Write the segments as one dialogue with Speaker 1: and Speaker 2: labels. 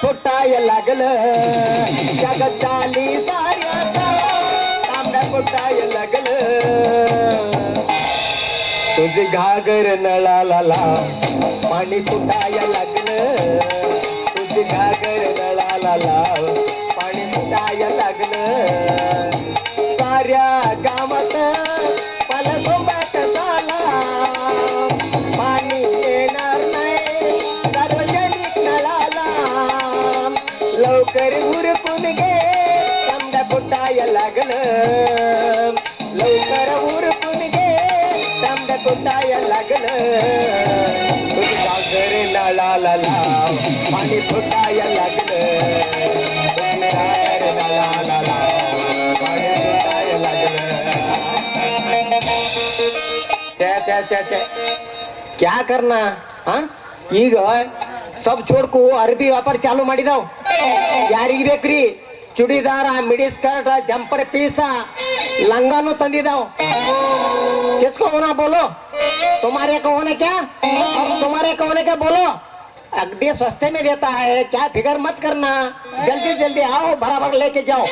Speaker 1: फुटाय लागलं. जग चाली तांब्या फुटाय लागलं. तुझी घागर नळाला लाव पाणी फुटाय लागलं. तुझी घागर नळाला लाव पाणी फुटाय लागलं. साऱ्या तांब्या फुटाय लागलं लवकर उरकून घे तांब्या फुटाय लागलं तुझी गागर नळाला लाव पाणी फुटाय लागलं तुझी गागर नळाला लाव पाणी फुटाय लागलं ಛೇ ಛೇ ಛೇ ಛೇ ಕ್ಯಾ ಕರ್ನಾ ಹಾ ಈಗ ಸಬ್ ಚೋಡ್ಕು ಅರ್ಬಿ ವ್ಯಾಪಾರ ಚಾಲು ಮಾಡಿದಾವ್ ಯಾರಿಗ್ ಬೇಕ್ರಿ churidar midi skirt jumper piece ಲಂಗಾನು ತಂದಿದಾವ್ किसको होना बोलो तुम्हारे को होने क्या अब तुम्हारे को होने क्या बोलो अगदी सस्ते में देता है क्या फिकर मत करना जल्दी जल्दी आओ बराबर लेके जाओ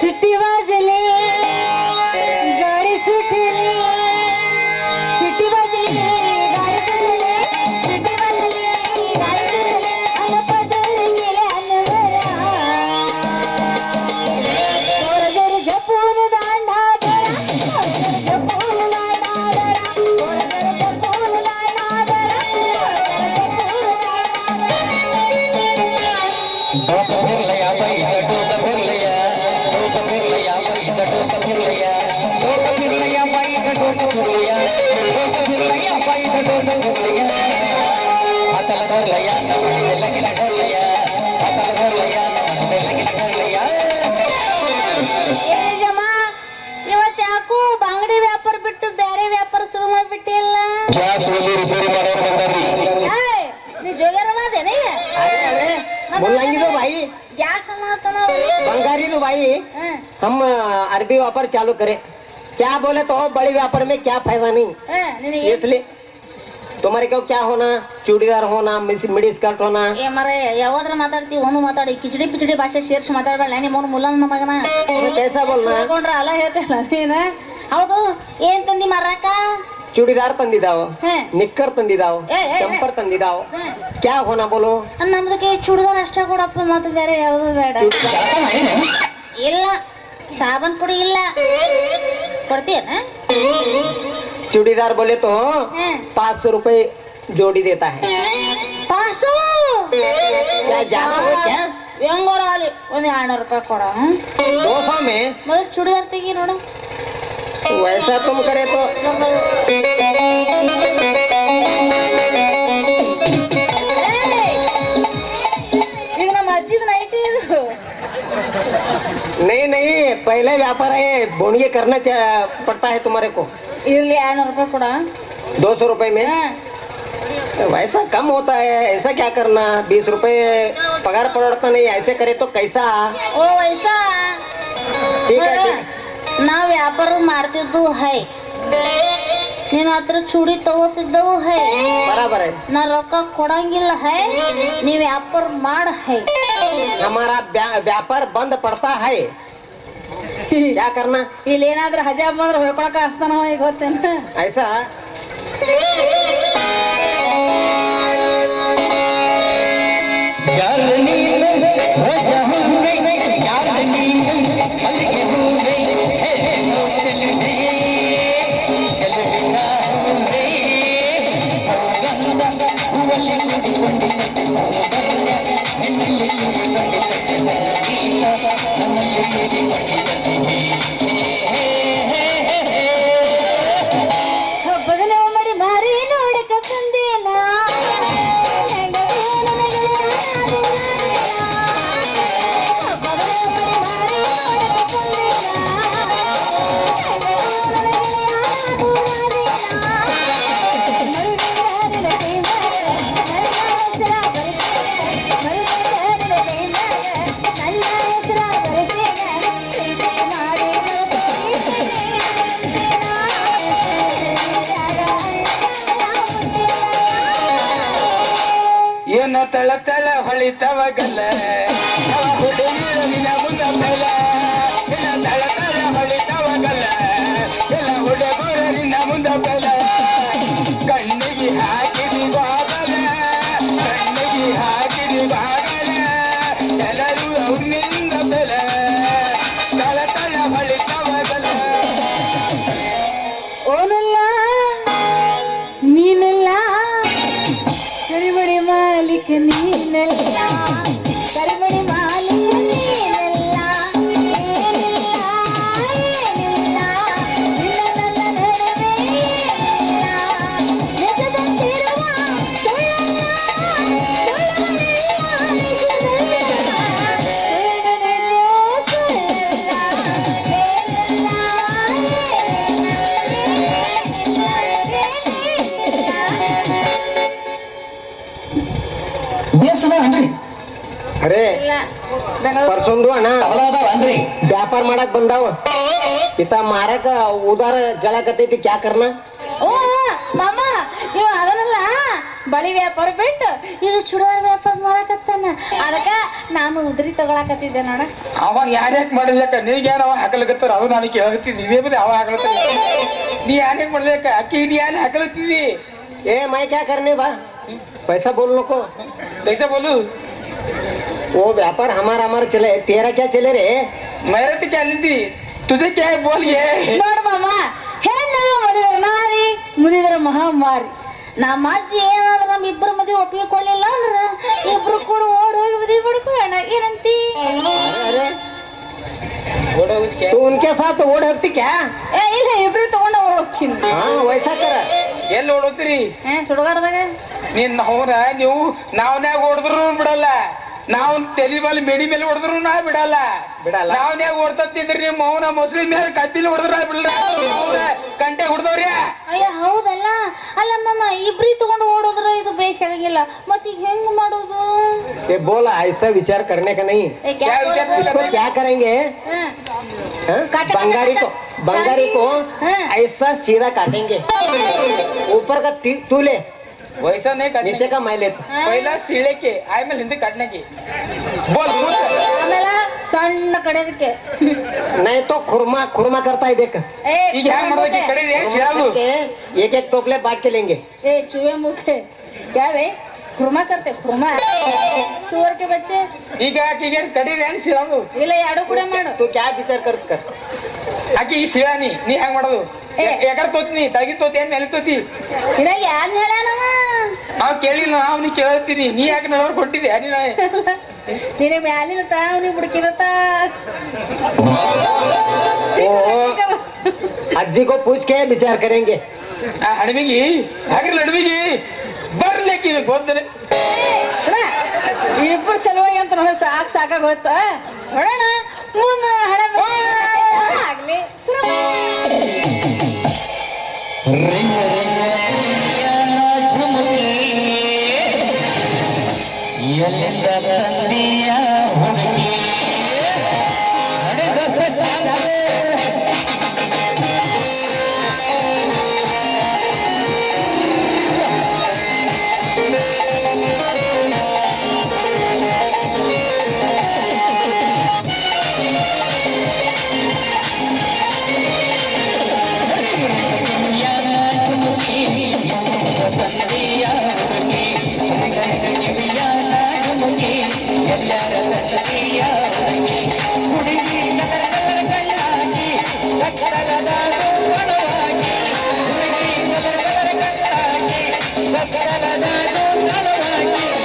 Speaker 2: सिटी वाजले गाडी
Speaker 1: बंगारी तो भाई हम अरबी व्यापार चालू करें क्या बोले तो बड़े व्यापार में क्या फायदा नहीं
Speaker 2: ನಿನಗೆ
Speaker 1: इसलिए तुम्हारे को क्या होना चूड़ीदार होना मिस- मिडी स्कर्ट होना
Speaker 2: ಏ ಮರ ಯಾವಾದ್ರ ಮಾತಾಡ್ತೀವಿ ಒಂದು ಮಾತಾಡಿ ಕಿಚಡಿ ಪಿಚಡಿ ಭಾಷೆ ಸೇರ್ಸಿ ಮಾತಾಡ್ಬೇಡ ನಿಮ್ಮ ಅವ್ನು ಮುಲ್ಲನ ಮಗನ
Speaker 1: तुम्हें कैसा बोलना है
Speaker 2: ತಿಳ್ಕೊಂಡ್ರ ಅಲ್ಲ ಹೇಳ್ತಿಲ್ಲ ನೀನ ಹೌದು ಏನ್ ತಂದಿ ಮರಾಕ
Speaker 1: चूड़ीदार ತಂದಿದಾವ
Speaker 2: ಹ್ಮ್
Speaker 1: ನಿಕ್ಕರ್ ತಂದಿದಾವ
Speaker 2: ಏ, ಏ, ಏ.
Speaker 1: ಜಂಪರ್ ತಂದಿದಾವ
Speaker 2: ಹ್ಮ್.
Speaker 1: क्या होना बोलो
Speaker 2: ನಮ್ದಕ್ಕೆ ಚುಡಿದಾರ ಅಷ್ಟ ಕೊಡಪ್ಪ ಮತ್ತೆ ಬೇರೆ ಯಾವ್ದು ಬೇಡ ಇಲ್ಲ ಸಾಬನ್ ಪುಡಿ ಇಲ್ಲ ಕೊಡ್ತೀಯನ
Speaker 1: चूड़ीदार बोले तो
Speaker 2: ಹ್ಮ್
Speaker 1: पाँच सौ रुपए जोड़ी देता है
Speaker 2: ಪಾಸು
Speaker 1: क्या ज्यादा हो क्या
Speaker 2: ಹೆಂಗೋರ ಅಲ್ಲಿ ಒಂದ್ ಎರಡ್ನೂರು ರೂಪಾಯಿ ಕೊಡ
Speaker 1: दो सौ में
Speaker 2: ಮೊದಲು ಚೂಡಿದಾರ್ ತೆಗಿ ನೋಡು
Speaker 1: वैसा तुम करे तो। नहीं नहीं पहले व्यापार है बोनिए करना पड़ता है तुम्हारे को। दो सौ रुपए में? वैसा कम होता है ऐसा क्या करना? बीस रुपए पगार पड़ता नहीं ऐसे करे तो कैसा?
Speaker 2: ओ ऐसा
Speaker 1: ठीक है
Speaker 2: ನಾವ್ ವ್ಯಾಪಾರ ಮಾಡ್ತಿದ್ದು ಹೈ ನಿನ್ನ ಹತ್ರ ಚೂಡಿ ತಗೋತಿದ್ದವು ಹೈ
Speaker 1: बराबर है
Speaker 2: ನಾ ರೊಕ್ಕ ಕೊಡಂಗಿಲ್ಲ ಹೈ ನೀವ್ ವ್ಯಾಪಾರ ಮಾಡ ಹೈ
Speaker 1: हमारा व्या- व्यापार बंद पड़ता है क्या करना
Speaker 2: ಇಲ್ಲಿ ಏನಾದ್ರೂ ಹಜಾಬ್ ಬಂದ್ರೆ ಹೊಯ್ಕೊಳಕ ಹಸ್ತಾನ ಈಗ ಗೊತ್ತೇನ
Speaker 1: ऐसा
Speaker 3: ತಳ
Speaker 1: ಸಂದು ಅಣ್ಣ.
Speaker 4: ಅದಾವನ್ರಿ?
Speaker 1: ವ್ಯಾಪಾರ ಮಾಡಕ್ ಬಂದಾವ. ಇತ ಮಾರಕ ಉದಾರ ಕೇಳಕತ್ತೈತಿ ಕ್ಯಾಕರ್ನ
Speaker 2: ಓ ಮಾಮ ನೀವು ಅದನ್ನಲ್ಲ ಬಳಿ ವ್ಯಾಪಾರ ಬಿಟ್ಟು ಈಗ ಚುಡಿದಾರ ವ್ಯಾಪಾರ ಮಾಡಕತ್ತಾನ. ಅದಕ್ಕ ನಾನು ಉದ್ರಿ ತಗೊಳಕತ್ತಿದ್ದೆ ನೋಡ.
Speaker 3: ಅವನ್ ಯಾರ್ಯಾಕೆ ಮಾಡಿಲ್ಲಕ್ಕ ನೀಗೇನ ಅವ ಹಾಕಲಕತ್ತಾರ? ಅದು ನಾನು ಕೇಳಕತ್ತೀನಿ ನೀವೇ ಮೇಲೆ ಅವ ಹಾಕಲತ್ತ. ನೀ ಯಾರ್ಯಾಕೆ ಮಾಡ್ಲಕ್ಕ? ಅಕ್ಕಿ ನೀ ಯಾರು
Speaker 1: ಹಾಕಲತ್ತೀವಿ ಏ ಮೈಕ್ ಯಾಕರ್ನಿ ಬಾ. ಪೈಸಾ ಬೋಲ್ನಕೋ
Speaker 3: ಪೈಸಾ ಬೋಲು?
Speaker 1: वो व्यापार हमारा हमारा चले तेरा क्या चले रे
Speaker 3: मेरे तो क्या नहीं तुझे क्या है बोल ये
Speaker 2: ನೋಡ ಮಾಮ ಹೆಣ್ಣ ಮದುವೆ ನಾರಿ ಮುದಿದ್ರ ಮಹಾಮಾರಿ ನಮ್ಮ ಅಜ್ಜಿ ಏನಾದ್ರು ನಮ್ ಇಬ್ಬರು ಮದುವೆ ಒಪ್ಪಿಗೆ ಕೊಡ್ಲಿಲ್ಲ ಅಂದ್ರ ಇಬ್ರು ಕೂಡ ಓಡ್ ಹೋಗಿ ಮದುವೆ ಮಾಡ್ಕೊಳ್ಳೋಣ ಏನಂತಿ
Speaker 1: अरे तू उनके साथ ओढ़ हकती क्या
Speaker 2: ಏ ಇಲ್ಲ ಇಬ್ರು ತಗೊಂಡ ಹೋಗ್ತೀನಿ
Speaker 1: हाँ वैसा कर
Speaker 3: ಎಲ್ಲಿ ಓಡೋತ್ರಿ
Speaker 2: ಏ ಸುಡುಗಾಡ್ದಾಗ
Speaker 3: ನೀನ್ ಅವ್ರ ನೀವು ನಾವ್ನ್ಯಾಗ ಹೊಡೆದ್ರು ಬಿಡಲ್ಲ ನಾವ್ ತಲಿ ಮೇಲೆ ಮೆಡಿ ಮೇಲೆ ಹೊಡೆದ್ರು ನಾ ಬಿಡಲ್ಲ
Speaker 1: ಬಿಡಲ್ಲ.
Speaker 3: ನಾವ್ನ್ಯಾಗ ಓಡ್ತಿದ್ರಿ ನಿಮ್ಮ ಮೌನ ಮೊಸಳಿ ಮೇಲೆ ಕತ್ತಿಲಿ ಹೊಡೆದ್ರ ಬಿಡ್ರ ಗಂಟೆ ಹೊಡೆದವ್ರಿ
Speaker 2: ಅಯ್ಯ ಹೌದಲ್ಲ ಅಲ್ಲ ಮಾಮ ಇಬ್ರಿ ತಗೊಂಡು ಓಡೋದ್ರ ಇದು ಬೇಷಾಗಿಲ್ಲ ಮತ್ ಈಗ ಹೆಂಗ್ ಮಾಡೋದು
Speaker 1: ये बोला ऐसा विचार करने का नहीं
Speaker 2: ಏ, ಗ್ಯಾಸ್
Speaker 3: क्या-
Speaker 2: ಒಳಗೆ
Speaker 1: इसको क्या करेंगे
Speaker 2: ಹ್ಮ್.
Speaker 1: हाँ?
Speaker 2: काटा-
Speaker 1: बंगारी को
Speaker 2: काटा-
Speaker 1: बंगारी को
Speaker 2: हाँ।
Speaker 1: ऐसा सीधा काटेंगे ऊपर का ती- तू ले
Speaker 3: वैसा नाही काटने
Speaker 1: नीचे का।
Speaker 2: माइलेत
Speaker 3: पहिला शिळे के आय मला हिंदी काढणे की। बोल
Speaker 2: सणकडे
Speaker 1: नाही तो खुर्मा खुर्मा करताय है देख।
Speaker 3: ये
Speaker 1: क्या एक एक टोकले बांट के
Speaker 2: ए चूहे मुखे क्या बे खुरमा करते खुर्मा? सुअर के बच्चे?
Speaker 3: ये
Speaker 2: क्या की रे पुढे
Speaker 1: तू काय विचार करत कर?
Speaker 3: आकी
Speaker 2: शिळानी
Speaker 3: ಯಾಕಡೆ ತೋತಿನಿ ತಗಿ ತೋತಿ ಏನ್ ಮೇಲೆ ತೋತಿ?
Speaker 2: ಇನ್ನ ಯಾರು ಹೇಳಾನವ
Speaker 3: ನಾವು ಕೇಳಿಲ್ಲ ನಾವು ನೀ ಕೇಳ್ತೀನಿ ನೀ ಯಾಕೆ ನಡವ್ರು ಕೊಟ್ಟಿದ್ದೆ ನೀನ?
Speaker 2: ನಿನ್ನ ಮ್ಯಾಲಿನ ತಾ ಅವ್ನಿಗೆ ಬಿಡ್ಕಿರತ್ತ
Speaker 1: ಅಜ್ಜಿ ಕೋ ಪೂಜ್ಕೆ ವಿಚಾರ
Speaker 3: ಕರೆಂಗೆ. ಹಣವಿಗಿ ಹಾಗ್ರಿ ನಡುವಿಗಿ ಬರ್ಲಿಕ್ಕೆ ಗೊತ್ತನೆ
Speaker 2: ಇಬ್ಬರು ಸಲುವಾಗಿ ಅಂತ ನನಗೆ ಸಾಕ್ ಸಾಕಾಗ ಹೋಯ್ತಾ. ನೋಡೋಣ ಮುಂದೆ ಹಣ ಆಗ್ಲಿ.
Speaker 4: Ringo da
Speaker 5: da da da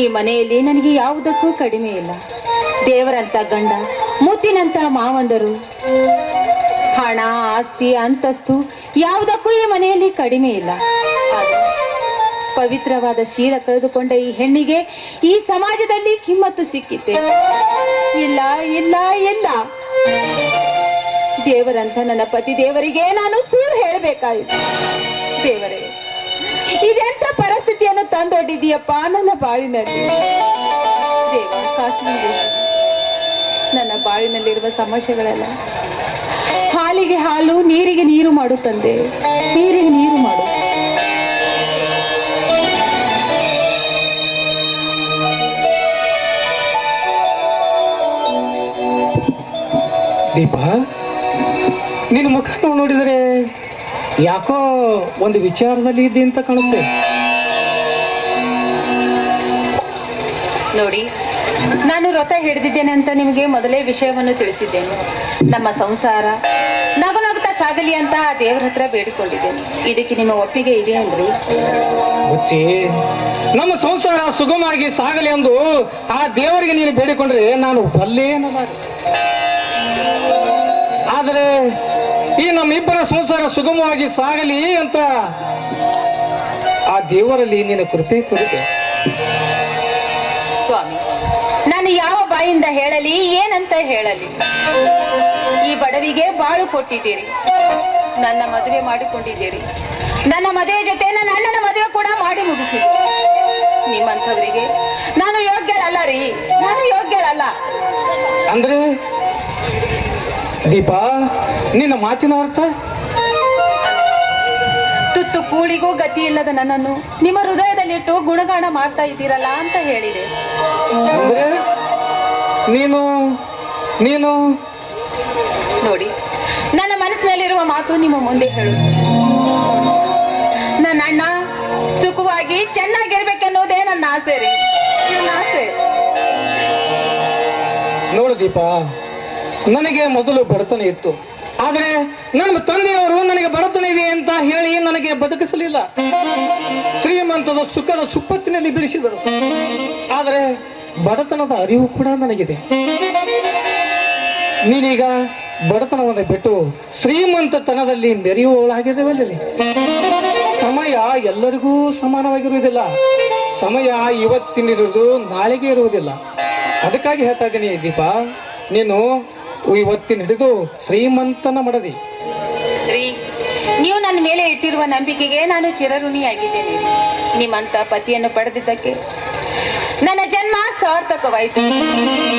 Speaker 5: ಈ ಮನೆಯಲ್ಲಿ ನನಗೆ ಯಾವುದಕ್ಕೂ ಕಡಿಮೆ ಇಲ್ಲ. ದೇವರಂತ ಗಂಡ, ಮುತ್ತಿನಂತ ಮಾವಂದರು. ಹಣ, ಆಸ್ತಿ, ಅಂತಸ್ತು ಯಾವುದಕ್ಕೂ ಈ ಮನೆಯಲ್ಲಿ ಕಡಿಮೆ ಇಲ್ಲ. ಪವಿತ್ರವಾದ ಶೀಲ ಕಳೆದುಕೊಂಡ ಈ ಹೆಣ್ಣಿಗೆ ಈ ಸಮಾಜದಲ್ಲಿ ಕಿಮ್ಮತ್ತು ಸಿಕ್ಕಿತೆ. ಇಲ್ಲ ಇಲ್ಲ ಇಲ್ಲ. ದೇವರಂತ ನನ್ನ ಪತಿ ದೇವರಿಗೆ ನಾನು ಸುಳ್ಳು ಹೇಳಬೇಕಾಯಿತು. ದೇವರೇ ಇದೆಂತ ಪರಿಸ್ಥಿತಿಯನ್ನು ತಂದೊಡ್ಡಿದೀಯಪ್ಪ ನನ್ನ ಬಾಳಿನಲ್ಲಿ. ನನ್ನ ಬಾಳಿನಲ್ಲಿರುವ ಸಮಸ್ಯೆಗಳೆಲ್ಲ. ಹಾಲಿಗೆ ಹಾಲು, ನೀರಿಗೆ ನೀರು ಮಾಡು ತಂದೆ. ನೀರಿಗೆ ನೀರು ಮಾಡು.
Speaker 6: ದೀಪ, ನಿನ್ನ ಮುಖ ನೋಡಿದರೆ ಯಾಕೋ ಒಂದು ವಿಚಾರದಲ್ಲಿ ಇದ್ದೆ ಅಂತ ಕಾಣುತ್ತೆ.
Speaker 5: ನೋಡಿ, ನಾನು ವ್ರತ ಹಿಡಿದಿದ್ದೇನೆ ಅಂತ ನಿಮಗೆ ಮೊದಲೇ ವಿಷಯವನ್ನು ತಿಳಿಸಿದ್ದೇನೆ. ನಮ್ಮ ಸಂಸಾರ ನಗುನಗುತ್ತಾ ಸಾಗಲಿ ಅಂತ ಆ ದೇವರ ಹತ್ರ ಬೇಡಿಕೊಂಡಿದ್ದೇನೆ. ಇದಕ್ಕೆ ನಿಮ್ಮ ಒಪ್ಪಿಗೆ ಇದೆ ಅಂದ್ರಿ?
Speaker 6: ನಮ್ಮ ಸಂಸಾರ ಸುಗಮವಾಗಿ ಸಾಗಲಿ ಎಂದು ಆ ದೇವರಿಗೆ ನೀನು ಬೇಡಿಕೊಂಡ್ರೆ ನಾನು ಬಲ್ಲೇನ ಆದರೆ ಈ ನಮ್ಮಿಬ್ಬರ ಸಂಸಾರ ಸುಗಮವಾಗಿ ಸಾಗಲಿ ಅಂತ ಆ ದೇವರಲ್ಲಿ ನಿನ್ನ ಕೃಪೆ ಕೊಡುತ್ತೆ.
Speaker 5: ಬಾಯಿಂದ ಹೇಳಲಿ ಏನಂತ ಹೇಳಲಿ. ಈ ಬಡವಿಗೆ ಬಾಳು ಕೊಟ್ಟಿದ್ದೀರಿ. ನನ್ನ ಮದುವೆ ಮಾಡಿಕೊಂಡಿದ್ದೀರಿ. ನನ್ನ ಮದುವೆ ಜೊತೆ ನನ್ನ ಅಣ್ಣನ ಮದುವೆ ಕೂಡ ಮಾಡಿ ಮುಗಿಸಿ. ನಿಮ್ಮಂಥವರಿಗೆ ನಾನು ಯೋಗ್ಯರಲ್ಲ ರೀ. ನಾನು ಯೋಗ್ಯರಲ್ಲ
Speaker 6: ಅಂದ್ರೆ ದೀಪಾ ನಿನ್ನ ಮಾತಿನ ಅರ್ಥ?
Speaker 5: ತುತ್ತು ಕೂಳಿಗೂ ಗತಿ ಇಲ್ಲದ ನನ್ನನ್ನು ನಿಮ್ಮ ಹೃದಯದಲ್ಲಿಟ್ಟು ಗುಣಗಾನ ಮಾಡ್ತಾ ಇದ್ದೀರಲ್ಲ ಅಂತ ಹೇಳಿದೆ.
Speaker 6: ನೀನು ನೀನು.
Speaker 5: ನೋಡಿ ನನ್ನ ಮನಸ್ಸಿನಲ್ಲಿರುವ ಮಾತು ನಿಮ್ಮ ಮುಂದೆ ಹೇಳು. ನನ್ನ ಅಣ್ಣ ಸುಖವಾಗಿ ಚೆನ್ನಾಗಿರ್ಬೇಕನ್ನೋದೇ ನನ್ನ ಆಸೆ ರೀ. ನನ್ನ ಆಸೆ.
Speaker 6: ನೋಡು ದೀಪ ನನಗೆ ಮೊದಲು ಬಡತನ ಇತ್ತು. ಆದರೆ ನನ್ನ ತಂದೆಯವರು ನನಗೆ ಬಡತನ ಇದೆ ಅಂತ ಹೇಳಿ ನನಗೆ ಬದುಕಿಸಲಿಲ್ಲ. ಶ್ರೀಮಂತದ ಸುಖದ ಸುಪ್ಪತ್ತಿನಲ್ಲಿ ಬಿಡಿಸಿದರು ಆದರೆ ಬಡತನದ ಅರಿವು ಕೂಡ ನನಗಿದೆ. ನೀನೀಗ ಬಡತನವನ್ನು ಬಿಟ್ಟು ಶ್ರೀಮಂತತನದಲ್ಲಿ ಮೆರೆಯುವವಳಾಗಿದ್ದೇವಲ್ಲಿ ಸಮಯ ಎಲ್ಲರಿಗೂ ಸಮಾನವಾಗಿರುವುದಿಲ್ಲ. ಸಮಯ ಇವತ್ತಿನಿರುವುದು ನಾಳೆಗೆ ಇರುವುದಿಲ್ಲ. ಅದಕ್ಕಾಗಿ ಹೇಳ್ತಾ ಇದ್ದೀನಿ ದೀಪ, ನೀನು ಇವತ್ತಿನ ಹಿಡಿದು ಶ್ರೀಮಂತನ ಮಡದಿ.
Speaker 5: ನೀವು ನನ್ನ ಮೇಲೆ ಇಟ್ಟಿರುವ ನಂಬಿಕೆಗೆ ನಾನು ಚಿರಋಣಿಯಾಗಿದ್ದೇನೆ. ನಿಮ್ಮಂತ ಪತಿಯನ್ನು ಪಡೆದಿದ್ದಕ್ಕೆ ನನ್ನ ಜನ್ಮ ಸಾರ್ಥಕವಾಯಿತು.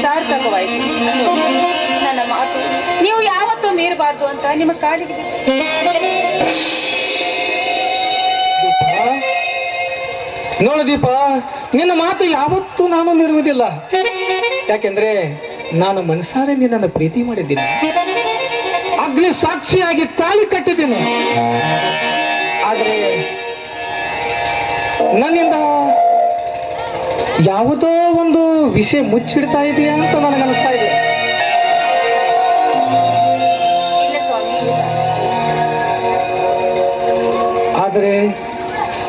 Speaker 5: ಸಾರ್ಥಕವಾಯಿತು. ನನ್ನ ಮಾತು ನೀವು ಯಾವತ್ತೂ ಮೀರಬಾರ್ದು ಅಂತ ನಿಮ್ಮ ಕಾಲಿಗೆ
Speaker 6: ನೋಡು ದೀಪ, ನಿನ್ನ ಮಾತು ಯಾವತ್ತೂ ನಾನು ಮೀರುವುದಿಲ್ಲ. ಯಾಕೆಂದ್ರೆ ನಾನು ಮನಸಾರೆ ನಿನ್ನನ್ನು ಪ್ರೀತಿ ಮಾಡಿದ್ದೀನಿ. ಅಗ್ನಿ ಸಾಕ್ಷಿಯಾಗಿ ತಾಳಿ ಕಟ್ಟಿದ್ದೀನಿ. ಆದರೆ ನನ್ನಿಂದ ಯಾವುದೋ ಒಂದು ವಿಷಯ ಮುಚ್ಚಿಡ್ತಾ ಇದೆಯಾ ಅಂತ ನನಗೆ ಅನಿಸ್ತಾ ಇದೆ. ಆದರೆ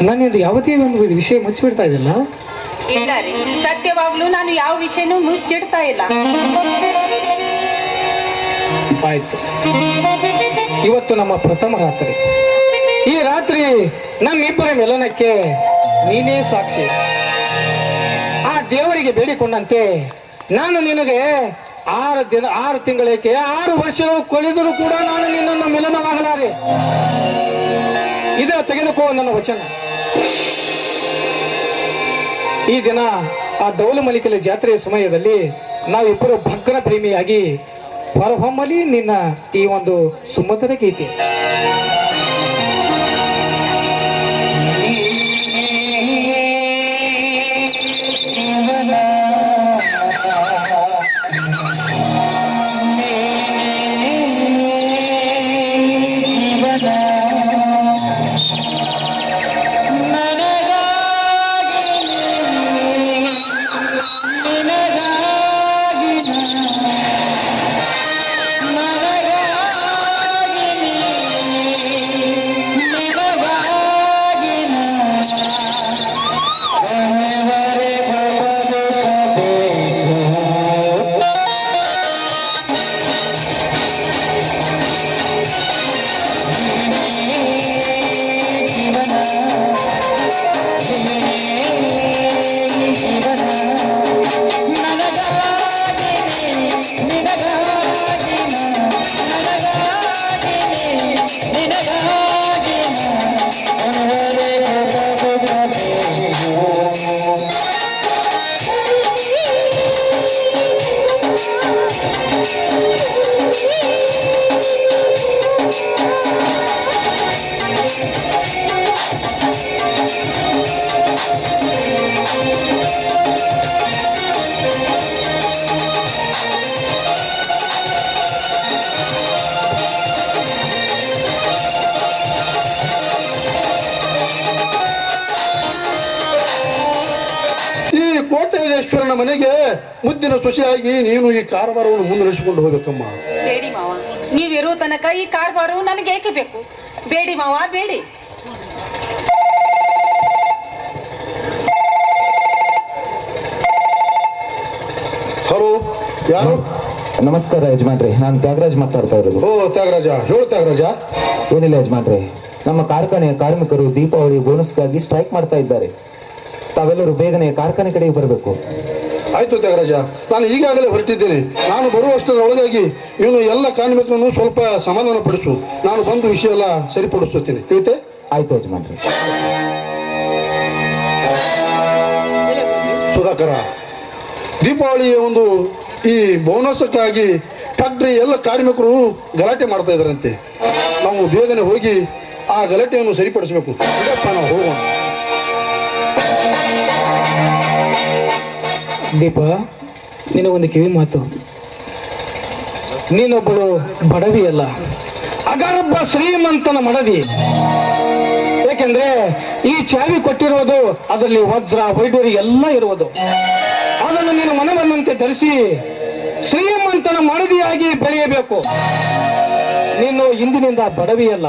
Speaker 6: ನನ್ನಿಂದ ಯಾವುದೇ ಒಂದು ವಿಷಯ ಮುಚ್ಚಿಬಿಡ್ತಾ ಇದೆಯಲ್ಲ?
Speaker 5: ಇಲ್ಲ ರೀ. ಸತ್ಯವಾಗ್ಲೂ ನಾನು ಯಾವ ವಿಷಯನೂ ಮುಚ್ಚಿಡ್ತಾ ಇಲ್ಲ.
Speaker 6: ಆಯ್ತು. ಇವತ್ತು ನಮ್ಮ ಪ್ರಥಮ ರಾತ್ರಿ. ಈ ರಾತ್ರಿ ನಮ್ಮಿಬ್ಬರ ಮಿಲನಕ್ಕೆ ನೀನೇ ಸಾಕ್ಷಿ. ದೇವರಿಗೆ ಬೇಡಿಕೊಂಡಂತೆ. ನಾನು ನಿನಗೆ ಆರು ದಿನ, ಆರು ತಿಂಗಳಕ್ಕೆ ಆರು ವರ್ಷ ಕೊಳೆದರೂ ಕೂಡ ನಾನು ನಿನ್ನನ್ನು ಮಿಲನವಾಗಲಾರೆ ಇದ ತೆಗೆದುಕೋ ನನ್ನ ವಚನ. ಈ ದಿನ ಆ ದೌಲಮಲಿಕಲ ಜಾತ್ರೆಯ ಸಮಯದಲ್ಲಿ ನಾವಿಬ್ಬರು ಭಕ್ತನ ಪ್ರೇಮಿಯಾಗಿ ಹೊರಹೊಮ್ಮಲಿ ನಿನ್ನ ಈ ಒಂದು ಸುಮಧುರ ಗೀತೆ.
Speaker 7: ಕೋಟೇಶ್ವರನ ಮನೆಗೆ ಮುದ್ದಿನ ಸೊಸೆಯಾಗಿ ನೀನು ಈ ಕಾರವಾರವನ್ನು ಮುಂದುವರಿಸಿಕೊಂಡು ಹೋಗಬೇಕಮ್ಮ.
Speaker 2: ಬೇಡಿ ಮಾವ. ನೀವಿರೋ ತನಕ ಈ ಕಾರ್ಬಾರು ನನಗೆ ಏಕೆ ಬೇಕು? ಬೇಡಿ ಮಾವ ಬೇಡಿ.
Speaker 7: ಹಲೋ ಯಾರು?
Speaker 8: ನಮಸ್ಕಾರ ಯಜಮಾನ್ರಿ ನಾನು ತ್ಯಾಗರಾಜ್ ಮಾತಾಡ್ತಾ ಇರೋದು.
Speaker 7: ಓ ತ್ಯಾಗರಾಜ ಹೇಳು ತ್ಯಾಗರಾಜ.
Speaker 8: ಏನಿಲ್ಲ ಯಜಮಾನ್ರಿ ನಮ್ಮ ಕಾರ್ಖಾನೆಯ ಕಾರ್ಮಿಕರು ದೀಪಾವಳಿ ಬೋನಸ್ಗಾಗಿ ಸ್ಟ್ರೈಕ್ ಮಾಡ್ತಾ ಇದ್ದಾರೆ. ತಾವೆಲ್ಲರೂ ಬೇಗನೆ ಕಾರ್ಖಾನೆ ಕಡೆಗೆ ಬರಬೇಕು.
Speaker 7: ಆಯ್ತು ತ್ಯಾಗರಾಜ ನಾನು ಈಗಾಗಲೇ ಹೊರಟಿದ್ದೇನೆ. ನಾನು ಬರುವಷ್ಟರೊಳಗಾಗಿ ಇವನು ಎಲ್ಲ ಕಾರ್ಮಿಕರನ್ನು ಸ್ವಲ್ಪ ಸಮಾಧಾನ ಪಡಿಸು. ನಾನು ಬಂದು ವಿಷಯ ಎಲ್ಲ ಸರಿಪಡಿಸುತ್ತೇನೆ. ತಿಳಿತೆ?
Speaker 8: ಆಯ್ತು ಯಜಮಾನ್ರಿ.
Speaker 7: ಸುಧಾಕರ ದೀಪಾವಳಿಯ ಒಂದು ಈ ಬೋನಸ್ಕ್ಕಾಗಿ ಫ್ಯಾಕ್ಟ್ರಿ ಎಲ್ಲ ಕಾರ್ಮಿಕರು ಗಲಾಟೆ ಮಾಡ್ತಾ ಇದ್ದಾರಂತೆ. ನಾವು ಬೇಗನೆ ಹೋಗಿ ಆ ಗಲಾಟೆಯನ್ನು ಸರಿಪಡಿಸಬೇಕು. ನಾವು ಹೋಗೋಣ.
Speaker 6: ದೀಪ ಒಂದು ಕಿವಿ ಮಾತು. ನೀನೊಬ್ಬಳು ಬಡವಿ ಅಲ್ಲ, ಅಗರ್ಭ ಶ್ರೀಮಂತನ ಮಡದಿ. ಯಾಕೆಂದ್ರೆ ಈ ಚಾವಿ ಕೊಟ್ಟಿರುವುದು ಅದರಲ್ಲಿ ವಜ್ರ ವೈಡೂರಿ ಎಲ್ಲ ಇರುವುದು. ಅದನ್ನು ನೀನು ಮನವನ್ನಂತೆ ಧರಿಸಿ ಶ್ರೀಮಂತನ ಮಡದಿಯಾಗಿ ಬೆಳೆಯಬೇಕು. ನೀನು ಇಂದಿನಿಂದ ಬಡವಿಯಲ್ಲ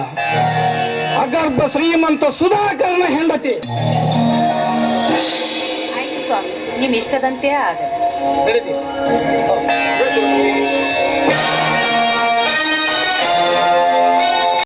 Speaker 6: ಅಗರ್ಭ ಶ್ರೀಮಂತ ಸುಧಾಕರನ ಹೆಂಡತಿ.
Speaker 2: ಸ್ವಾಮಿ ನಿಮ್ ಇಷ್ಟದಂತೆ ಆಗಲಿ